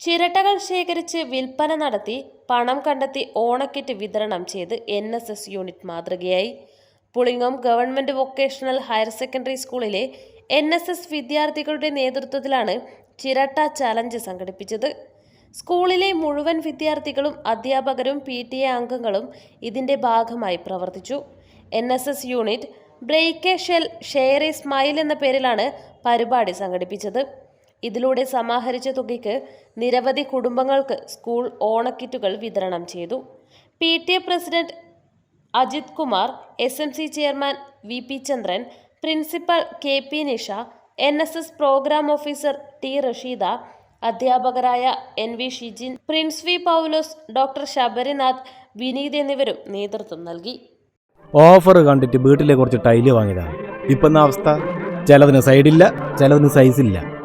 ചിരട്ടകൾ ശേഖരിച്ച് വിൽപ്പന നടത്തി പണം കണ്ടെത്തി ഓണക്കിറ്റ് വിതരണം ചെയ്ത് എൻ എസ് എസ് യൂണിറ്റ് മാതൃകയായി. Pulingom government vocational higher secondary സ്കൂളിലെ എൻ എസ് എസ് വിദ്യാർത്ഥികളുടെ നേതൃത്വത്തിലാണ് ചിരട്ട ചലഞ്ച് സംഘടിപ്പിച്ചത്. സ്കൂളിലെ മുഴുവൻ വിദ്യാർത്ഥികളും അധ്യാപകരും പി ടി എ അംഗങ്ങളും ഇതിന്റെ ഭാഗമായി പ്രവർത്തിച്ചു. N S S unit break a shell share a smile എന്ന പേരിലാണ് പരിപാടി സംഘടിപ്പിച്ചത്. ഇതിലൂടെ സമാഹരിച്ച തുകയ്ക്ക് നിരവധി കുടുംബങ്ങൾക്ക് സ്കൂൾ ഓണക്കിറ്റുകൾ വിതരണം ചെയ്തു. P. T. A. President Ajith Kumar S. M. C. Chairman V. P. Chandran principal K. P. Nisha N. S. S. Programme officer T. Rasheeda അധ്യാപകരായ N. V. Shijin Prince V. Paulose doctor Sabarinath Vineeth എന്നിവരും നേതൃത്വം നൽകി. Offer കണ്ടിട്ട് വീട്ടിലെ കുറച്ച് tile വാങ്ങിയതാണ്. ഇപ്പം അവസ്ഥ? ചിലതിന് സൈഡില്ല ചിലതിന് സൈസില്ല.